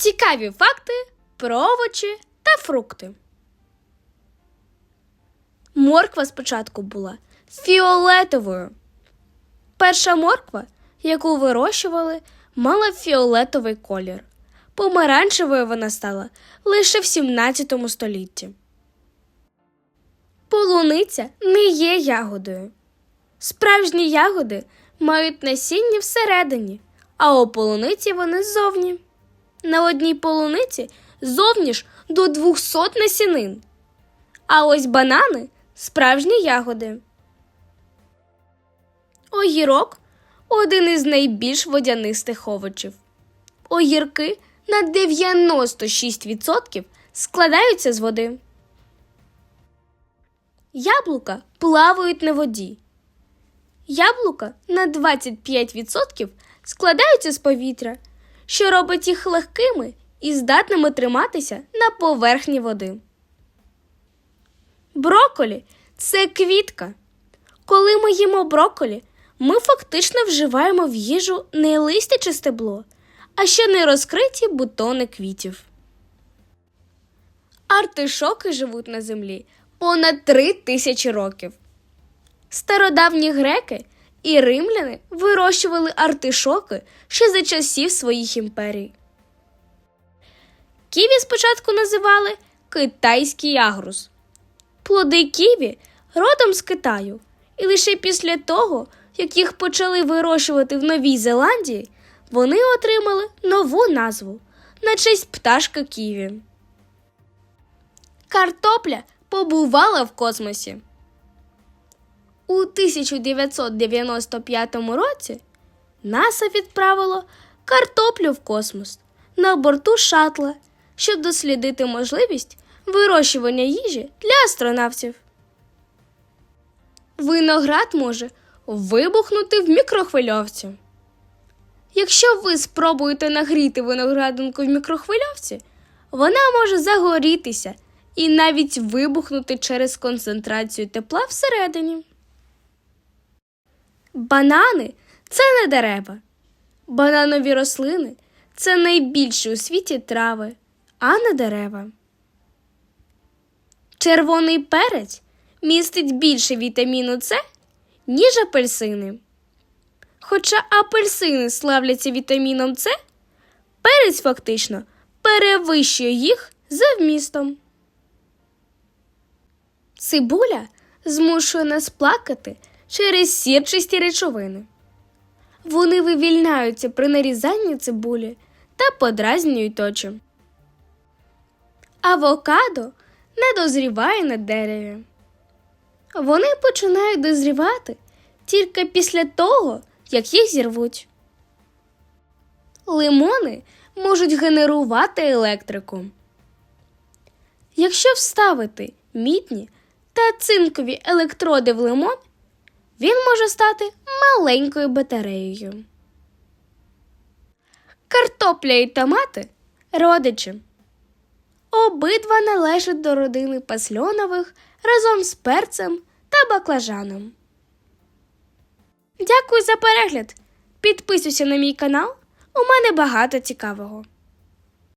Цікаві факти про овочі та фрукти. Морква спочатку була фіолетовою. Перша морква, яку вирощували, мала фіолетовий колір. Помаранчевою вона стала лише в 17 столітті. Полуниця не є ягодою. Справжні ягоди мають насіння всередині, а у полуниці вони ззовні. На одній полуниці зовні ж до 200 насінин. А ось банани справжні ягоди. Огірок один із найбільш водянистих овочів. Огірки на 96% складаються з води. Яблука плавають на воді. Яблука на 25% складаються з повітря, що робить їх легкими і здатними триматися на поверхні води. Броколі це квітка. Коли ми їмо броколі, ми фактично вживаємо в їжу не листя чи стебло, а ще не розкриті бутони квітів. Артишоки живуть на землі понад три тисячі років. Стародавні греки і римляни вирощували артишоки ще за часів своїх імперій. Ківі спочатку називали китайський агрус. Плоди ківі родом з Китаю, і лише після того, як їх почали вирощувати в Новій Зеландії, вони отримали нову назву на честь пташка ківі. Картопля побувала в космосі. У 1995 році НАСА відправило картоплю в космос на борту шатла, щоб дослідити можливість вирощування їжі для астронавтів. Виноград може вибухнути в мікрохвильовці. Якщо ви спробуєте нагріти виноградинку в мікрохвильовці, вона може загорітися і навіть вибухнути через концентрацію тепла всередині. Банани це не дерева. Бананові рослини це найбільші у світі трави, а не дерева. Червоний перець містить більше вітаміну С, ніж апельсини. Хоча апельсини славляться вітаміном С, перець фактично перевищує їх за вмістом. Цибуля змушує нас плакати через сірчасті речовини. Вони вивільняються при нарізанні цибулі та подразнюють очі. Авокадо не дозріває на дереві. Вони починають дозрівати тільки після того, як їх зірвуть. Лимони можуть генерувати електрику. Якщо вставити мідні та цинкові електроди в лимон, він може стати маленькою батареєю. Картопля і томати родичі. Обидва належать до родини пасльонових разом з перцем та баклажаном. Дякую за перегляд. Підписуйся на мій канал. У мене багато цікавого.